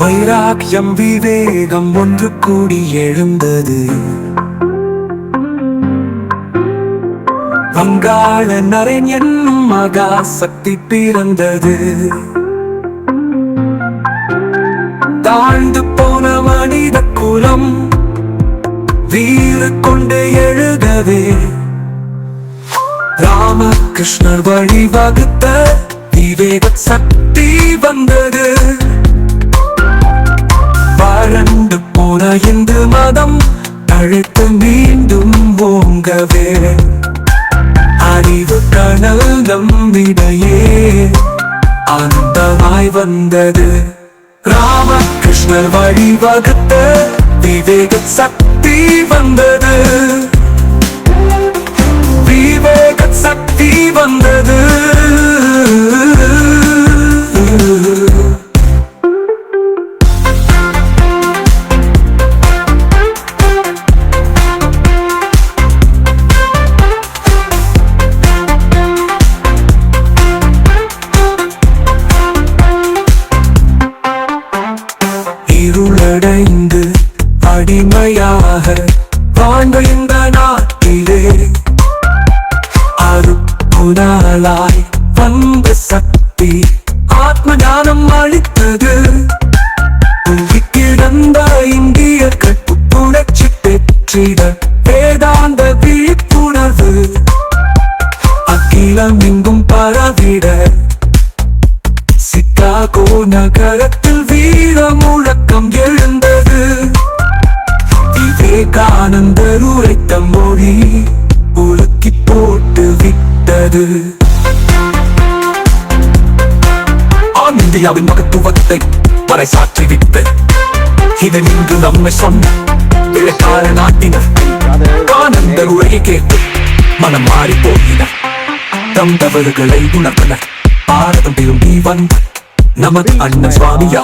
வைராக்கியம் விவேகம் ஒன்று கூடி எழுந்தது. வங்காள நரேன் என்னும் மகா சக்தி பிறந்தது. தாழ்ந்து போன மனித குலம் வீறு கொண்டு எழுதவே ராமகிருஷ்ணர் வழிவகுத்த விவேக சக்தி வந்தது. கண்டு போன இந்து மதம் தழைத்து மீண்டும் ஓங்கவே. அறிவு கனல் நம்பிடையே அந்தமாய் வந்தது. ராமகிருஷ்ணர் வழிவகுத்த விவேக சக்தி வந்தது. இருளடைந்து அடிமையாக வாழ்ந்த நாட்டிலே. அருப்புனாலாய் வந்த சக்தி ஆத்ம ஞானம் அளித்தது. தூங்கி கிடந்த இந்தியர்கள் புத்துணர்ச்சி பெற்றிட வேதாந்த விழிப்புணர்வு. அகிலம் எங்கும் பரவிட சிக்காகோ நகரத்தில் வீரமுழ முழக்கம் எழுந்தது விவேகானந்தர் உரைத்த மொழி உலுக்கி போட்டு விட்டது. ஆம் இந்தியாவின் மகத்துவத்தை பறைசாற்றி விட்டு. இதை நின்று நம்மை சொன்ன இழக்கார நாட்டினர். ஆனந்தர் உரையை கேட்டு மனம் மாறி போயினர். தந்தவர்களை உணர்ந்தனர். பாரதம் திரும்பி வந்தார் நமது அண்ணன் சுவாமியா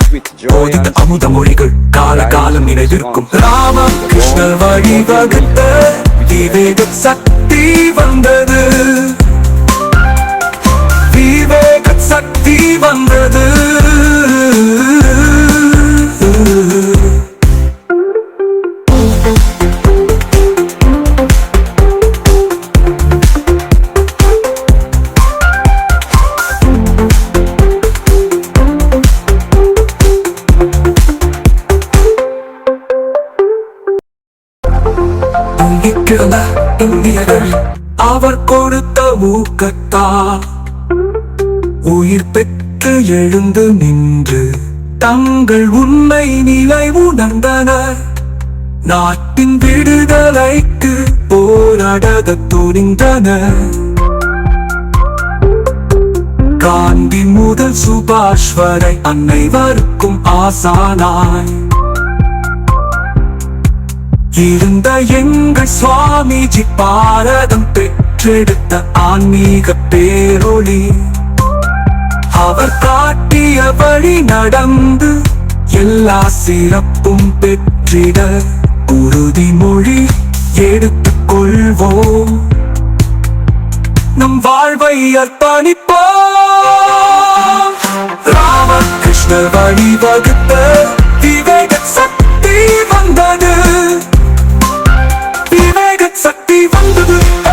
போதித்த அமுத மொழிகள் கால காலம் நினைவிருக்கும். ராம கிருஷ்ணர் வழிவகுத்த விவேக சக்தி வந்தது. விவேக சக்தி வந்தது. அவர் கொடுத்த ஊக்கத்தால் உயிர் பெற்று எழுந்து நின்று தங்கள் உண்மை நிலை உணர்ந்தனர். நாட்டின் விடுதலைக்கு போராட துணிந்தனர். காந்தி முதல் சுபாஷ் வரை அனைவருக்கும் ஆசானாய். இருந்த எங்கள் சுவாமிஜி பாரதம் பெற்றெடுத்த ஆன்மீக பேரொளி. அவர் காட்டிய வழி நடந்து எல்லா சிறப்பும் பெற்றிட உறுதிமொழி எடுத்துக் கொள்வோம். நம் வாழ்வை அர்ப்பணிப்போம். ராமகிருஷ்ணர் வழிவகுத்த விவேக சக்தி வந்தது. விவேக சக்தி வந்தது.